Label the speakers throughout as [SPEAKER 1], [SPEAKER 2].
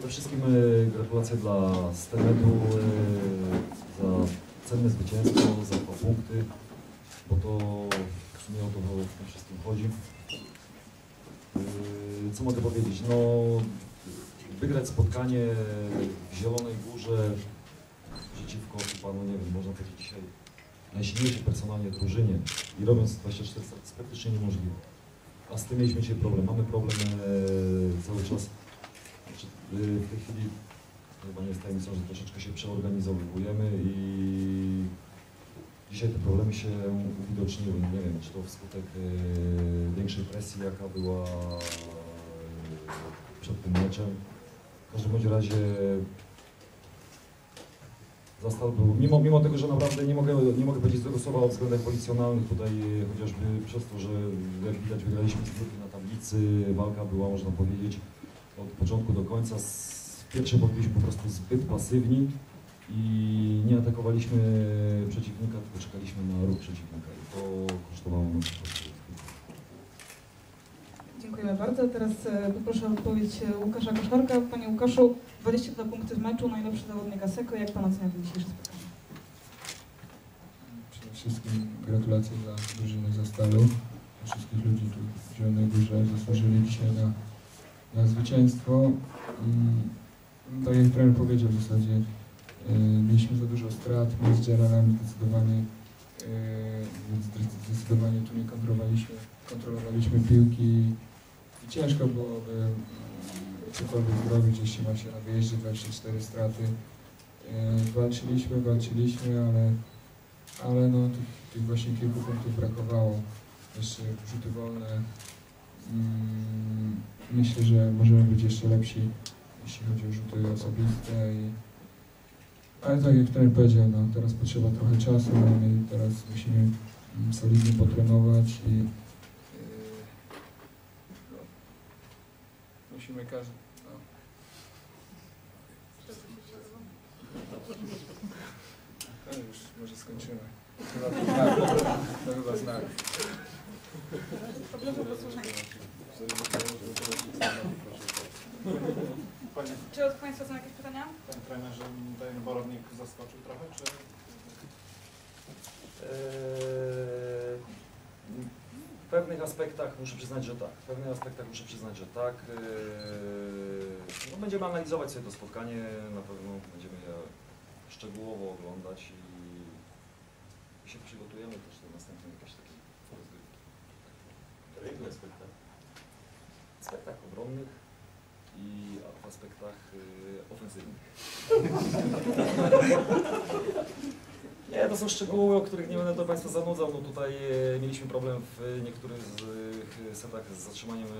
[SPEAKER 1] Przede wszystkim e, gratulacje dla Stenedu e, za cenne zwycięstwo, za dwa punkty, bo to w sumie o to w tym wszystkim chodzi. E, Co mogę powiedzieć? No, wygrać spotkanie w Zielonej Górze przeciwko panu, nie wiem, można powiedzieć dzisiaj najsilniejszej personalnie drużynie i robiąc 24 starty jest praktycznie niemożliwe. A z tym mieliśmy dzisiaj problem. Mamy problem cały czas. Znaczy, e, w tej chwili chyba nie jest tajemnicą, że troszeczkę się przeorganizowujemy i dzisiaj te problemy się uwidoczniły. Nie wiem, czy to wskutek e, większej presji, jaka była e, przed tym meczem. W każdym bądź razie Zastal był, mimo, mimo tego, że naprawdę nie mogę, nie mogę powiedzieć złego słowa o względach policjonalnych, tutaj chociażby przez to, że jak widać wygraliśmy z na tablicy, walka była, można powiedzieć, od początku do końca. Z w pierwszej byliśmy po prostu zbyt pasywni i nie atakowaliśmy przeciwnika, tylko czekaliśmy na ruch przeciwnika i to kosztowało nas po prostu.
[SPEAKER 2] Dziękujemy bardzo. Teraz e, poproszę o odpowiedź e, Łukasza Koszarka. Panie Łukaszu, 22 punkty z meczu, najlepszy zawodnik Aseko. Jak Pan ocenia to dzisiejsze spotkanie?
[SPEAKER 3] Przede wszystkim gratulacje dla drużyny Zastalu, dla wszystkich ludzi tu w Zielonej Górze zasłużyli dzisiaj na zwycięstwo. I, tak jak trener powiedział w zasadzie, e, mieliśmy za dużo strat między Geralami zdecydowanie, e, więc zdecydowanie tu nie kontrolowaliśmy, kontrolowaliśmy piłki i ciężko byłoby mm, cokolwiek zrobić, jeśli ma się na wyjeździe 24 straty. E, walczyliśmy, walczyliśmy, ale ale no tych, tych właśnie kilku punktów brakowało. Jeszcze rzuty wolne. Mm, myślę, że możemy być jeszcze lepsi, jeśli chodzi o rzuty osobiste. I... Ale tak jak trener powiedział, no, teraz potrzeba trochę czasu, no, my teraz musimy mm, solidnie potrenować i yy, no, musimy każdy... No. Już może skończymy. Chyba. To chyba znak.
[SPEAKER 4] Panie,
[SPEAKER 2] Czy od Państwa są jakieś pytania?
[SPEAKER 4] panie trenerze, ten borownik zaskoczył trochę, czy
[SPEAKER 1] Eee, W pewnych aspektach muszę przyznać, że tak. W pewnych aspektach muszę przyznać, że tak. Eee, No, będziemy analizować sobie to spotkanie, na pewno będziemy je szczegółowo oglądać i, i się przygotujemy też do następnej jakiejś takiej.
[SPEAKER 5] W aspektach
[SPEAKER 1] obronnych i w aspektach y, ofensywnych. Nie, to są szczegóły, o których nie będę do Państwa zanudzał. No tutaj e, mieliśmy problem w niektórych z setach z zatrzymaniem e,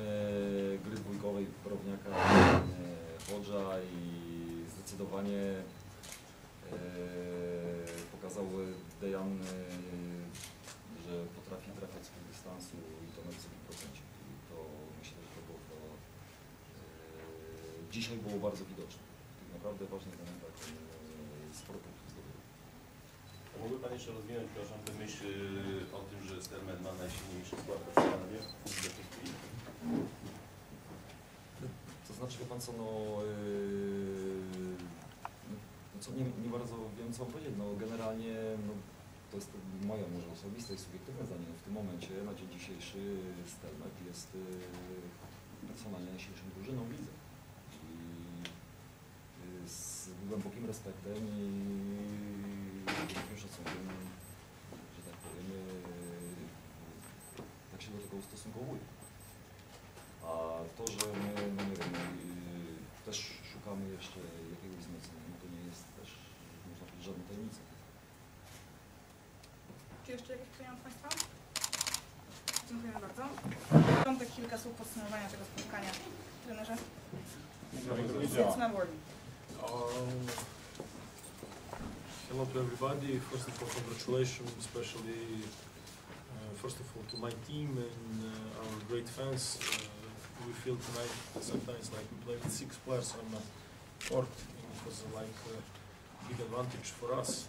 [SPEAKER 1] gry dwójkowej Borowniaka e, Hodża i zdecydowanie pokazał Dejan, że potrafi trafiać z dystansu i to na wysokim procencie. I to myślę, że to było to, e, dzisiaj było bardzo widoczne. Tych naprawdę e, punktów zdobyło.
[SPEAKER 5] A mógłby Pan jeszcze rozwinąć, proszę, tę myśl y, o tym, że Sterman ma najsilniejszy skład w tej chwili?
[SPEAKER 1] To znaczy, wie pan co, no, yy, no co nie, nie bardzo wiem co powiedzieć, no generalnie no, to jest moje może osobiste i subiektywne zdanie, no, w tym momencie, na dzień dzisiejszy Stelmet jest yy, personalnie najsilniejszą drużyną w lidze. I yy, z głębokim respektem i wielkim szacunkiem, że tak powiem, yy, tak się do tego ustosunkowuję. A to, że my, no nie wiem, yy, też szukamy jeszcze jakiegoś wzmocnienia, no to nie jest też, można powiedzieć, żadna tajemnica.
[SPEAKER 2] Czy jeszcze jakieś pytania od Państwa? Dziękujemy bardzo. Piątek kilka słów podsumowania tego spotkania. Trenerze? working.
[SPEAKER 6] Um, hello to everybody. First of all, congratulations, especially uh, first of all to my team and uh, our great fans. Uh, we feel tonight sometimes like we played with six players on the court, and it was like a big advantage for us.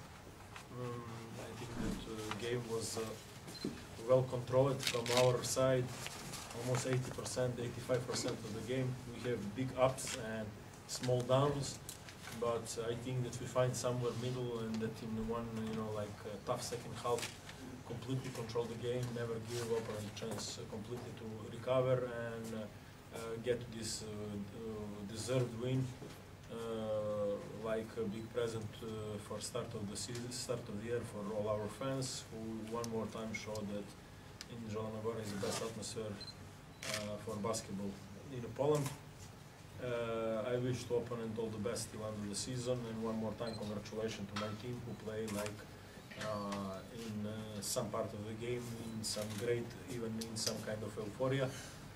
[SPEAKER 6] Um, I think that uh, game was uh, well controlled from our side, almost 80%, 85% of the game. We have big ups and small downs, but I think that we find somewhere middle and that in one, you know, like uh, tough second half, completely control the game, never give up a chance completely to recover and uh, uh, get this deserved win. Like a big present for start of the season, start of the year for all our fans who one more time show that in Zielono is the best atmosphere for basketball in Poland. Uh, I wish to opponent all the best till end of the season and one more time congratulations to my team who play like uh, in uh, some part of the game in some great even in some kind of euphoria.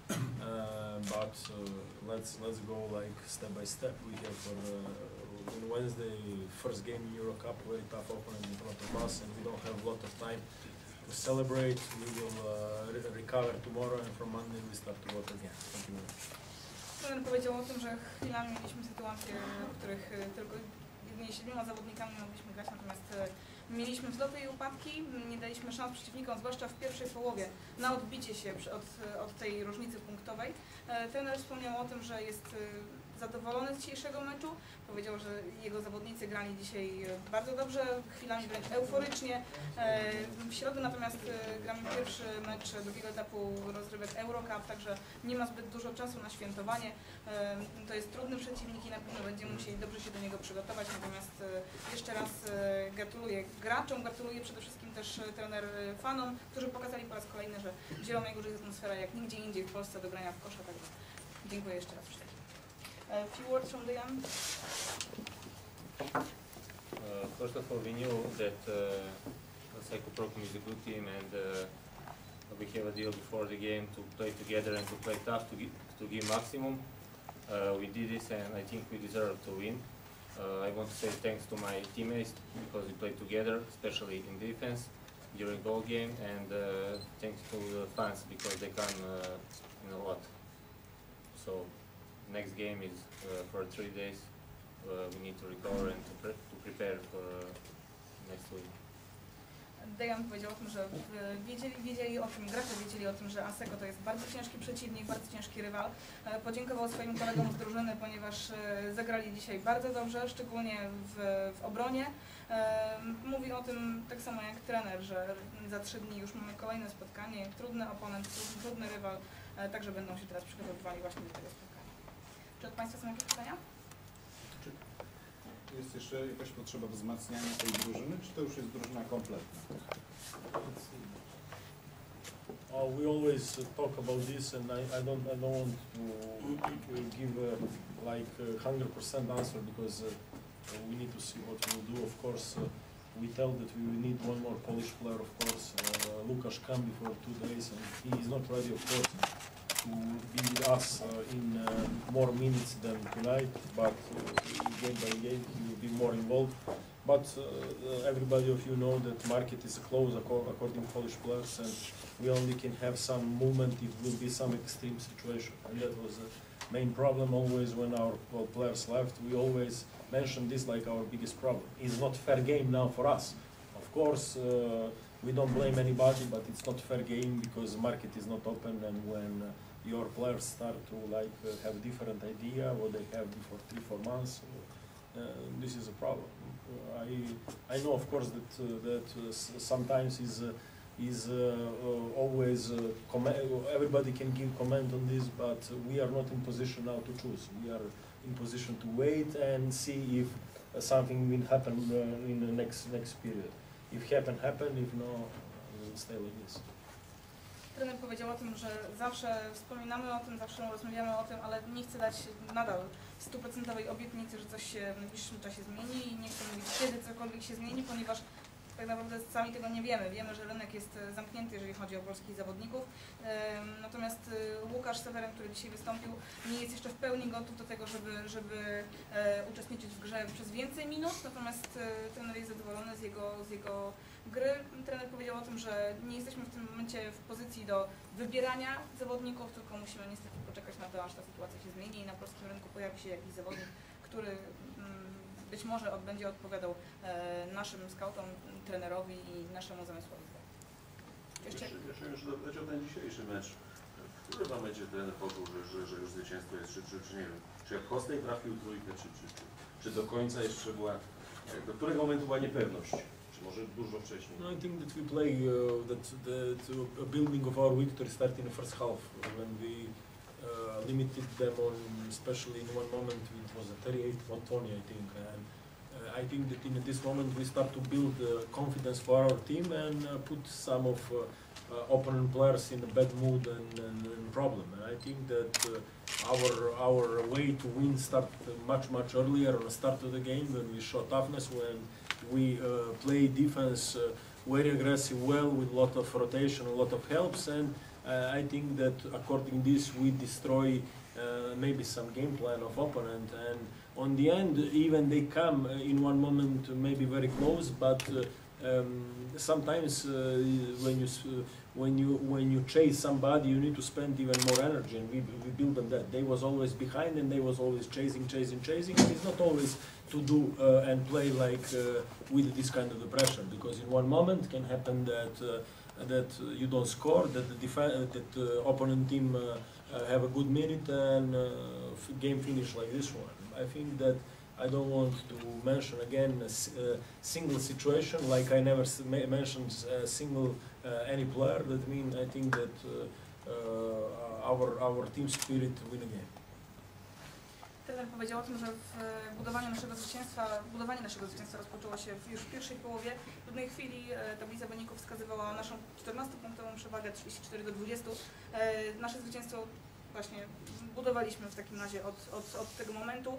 [SPEAKER 6] Uh, but uh, let's let's go like step by step. We have uh, on Wednesday first game in Euro Cup, very tough opponent in front of us, and we don't have a lot of time to celebrate. We will re- recover tomorrow, and from Monday we start to work again. Thank you very much.
[SPEAKER 2] Trener powiedział o tym, że chwilami mieliśmy sytuacje, w których e, tylko jedynie siedmioma zawodnikami mogliśmy grać, natomiast e, mieliśmy wzloty i upadki, nie daliśmy szans przeciwnikom, zwłaszcza w pierwszej połowie, na odbicie się od, od tej różnicy punktowej. E, Trener wspomniał o tym, że jest e, zadowolony z dzisiejszego meczu. Powiedział, że jego zawodnicy grali dzisiaj e, bardzo dobrze, chwilami wręcz euforycznie. W środę natomiast gramy pierwszy mecz drugiego etapu rozrywek Eurocup, także nie ma zbyt dużo czasu na świętowanie. To jest trudny przeciwnik i na pewno będziemy musieli dobrze się do niego przygotować. Natomiast jeszcze raz gratuluję graczom, gratuluję przede wszystkim też e, trener e, fanom, którzy pokazali po raz kolejny, że w Zielonej jest atmosfera jak nigdzie indziej w Polsce do grania w kosza. Także dziękuję jeszcze raz wszystkim. A few words from Dejan.
[SPEAKER 7] Uh, First of all, we knew that uh, Psycho Procom is a good team and uh, we have a deal before the game to play together and to play tough to, gi- to give maximum. Uh, We did this and I think we deserve to win. Uh, I want to say thanks to my teammates because we played together, especially in defense during whole game and uh, thanks to the fans because they come uh, in a lot. So next game is uh, for three days uh, we need to recover and to, pre- to prepare for uh, next week.
[SPEAKER 2] Dejan powiedział o tym, że wiedzieli, wiedzieli o tym, gracze wiedzieli o tym, że Aseko to jest bardzo ciężki przeciwnik, bardzo ciężki rywal. E, Podziękował swoim kolegom z drużyny, ponieważ e, zagrali dzisiaj bardzo dobrze, szczególnie w, w obronie. E, Mówi o tym tak samo jak trener, że za trzy dni już mamy kolejne spotkanie, trudny oponent, trudny, rywal, także będą się teraz przygotowywali właśnie do tego spotkania. Czy od Państwa są jakieś pytania?
[SPEAKER 4] Jest jeszcze jakaś potrzeba wzmacniania tej drużyny, czy to już jest drużyna kompletna?
[SPEAKER 6] Uh, we always talk about this, and I, I don't I don't want to give uh, like hundred percent answer because uh, we need to see what we will do. Of course, uh, we tell that we need one more Polish player. Of course, uh, Lukasz come before two days, and he is not ready, of course, us uh, in uh, more minutes than tonight. But uh, game by game, he will be more involved. But everybody of you know that market is closed according to Polish players, and we only can have some movement if will be some extreme situation. And that was the main problem always when our players left. We always mentioned this like our biggest problem. It's not fair game now for us. Of course, uh, we don't blame anybody, but it's not fair game because the market is not open and when uh, your players start to like uh, have different idea what they have before three, four months, uh, this is a problem. I, I know of course that, uh, that uh, sometimes is uh, is uh, always everybody can give comment on this, but we are not in position now to choose. We are in position to wait and see if something will happen in the next next period. If happen, happen. If no, stay like this.
[SPEAKER 2] Trener powiedział o tym, że zawsze wspominamy o tym, zawsze rozmawiamy o tym, ale nie chce dać nadal stuprocentowej obietnicy, że coś się w najbliższym czasie zmieni i nie chce mówić, kiedy cokolwiek się zmieni, ponieważ tak naprawdę sami tego nie wiemy. Wiemy, że rynek jest e, zamknięty, jeżeli chodzi o polskich zawodników. Natomiast e, Łukasz Seweryn, który dzisiaj wystąpił, nie jest jeszcze w pełni gotów do tego, żeby, żeby e, uczestniczyć w grze przez więcej minut. Natomiast trener jest zadowolony z jego, z jego gry. Trener powiedział o tym, że nie jesteśmy w tym momencie w pozycji do wybierania zawodników, tylko musimy niestety poczekać na to, aż ta sytuacja się zmieni i na polskim rynku pojawi się jakiś zawodnik, być może będzie odpowiadał e, naszym skautom, trenerowi i naszemu zamysłowi. Jeszcze
[SPEAKER 5] Jeszcze, jeszcze już zapytać o ten dzisiejszy mecz. W którym momencie trener poczuł, że, że, że już zwycięstwo jest, czy, czy, czy nie wiem, czy jak Kostek trafił trójkę, czy, czy, czy, czy do końca jeszcze była, do którego momentu była niepewność, czy może dużo wcześniej?
[SPEAKER 6] No, I think that we play uh, that that uh, a building of our victory started in the first half when we uh, limited them on, especially in one moment it was a 38 for Tony, I think. And uh, I think that in this moment we start to build uh, confidence for our team and uh, put some of opponent players in a bad mood and, and, and problem. And I think that our our way to win started much much earlier on the start of the game when we show toughness when we play defense very aggressive well with a lot of rotation, a lot of helps, and I think that according this we destroy uh, maybe some game plan of opponent. And on the end, even they come uh, in one moment maybe very close, but uh, um, sometimes uh, when you uh, when you when you chase somebody, you need to spend even more energy, and we, we build on that. They was always behind, and they was always chasing, chasing, chasing. It's not always to do uh, and play like uh, with this kind of pressure, because in one moment can happen that uh, that uh, you don't score, that the defi- uh, that the opponent team uh, uh, have a good minute and uh, game finish like this one. I think that I don't want to mention again a uh, single situation like I never mentioned a single uh, any player. That mean I think that uh, uh, our our team spirit win again.
[SPEAKER 2] Trener powiedział o tym, że w e, budowaniu naszego zwycięstwa, budowanie naszego zwycięstwa rozpoczęło się już w pierwszej połowie. W pewnej chwili e, tablica wyników wskazywała naszą 14-punktową przewagę 34 do 20. E, Nasze zwycięstwo właśnie budowaliśmy w takim razie od, od, od tego momentu.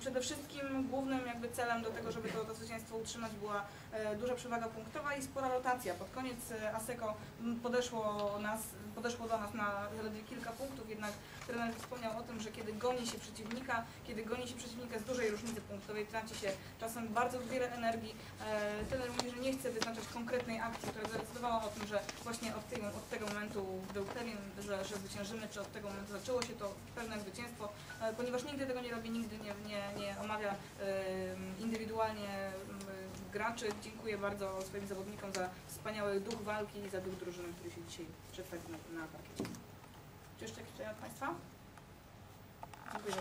[SPEAKER 2] Przede wszystkim głównym jakby celem do tego, żeby to, to zwycięstwo utrzymać była duża przewaga punktowa i spora rotacja. Pod koniec Aseko podeszło, nas, podeszło do nas na zaledwie kilka punktów, jednak trener wspomniał o tym, że kiedy goni się przeciwnika, kiedy goni się przeciwnika z dużej różnicy punktowej, traci się czasem bardzo wiele energii. E, trener mówi, że nie chce wyznaczać konkretnej akcji, która zadecydowała o tym, że właśnie od tego, od tego momentu był pewien, że, że zwyciężymy, czy od tego momentu zaczęło się to pewne zwycięstwo, e, ponieważ nigdy tego nie robi, nigdy nie, nie, nie omawia e, indywidualnie graczy. Dziękuję bardzo swoim zawodnikom za wspaniały duch walki i za duch drużyny, który się dzisiaj przedstawił na, na parkiecie. Czy jeszcze jakieś pytania od Państwa? Dziękuję.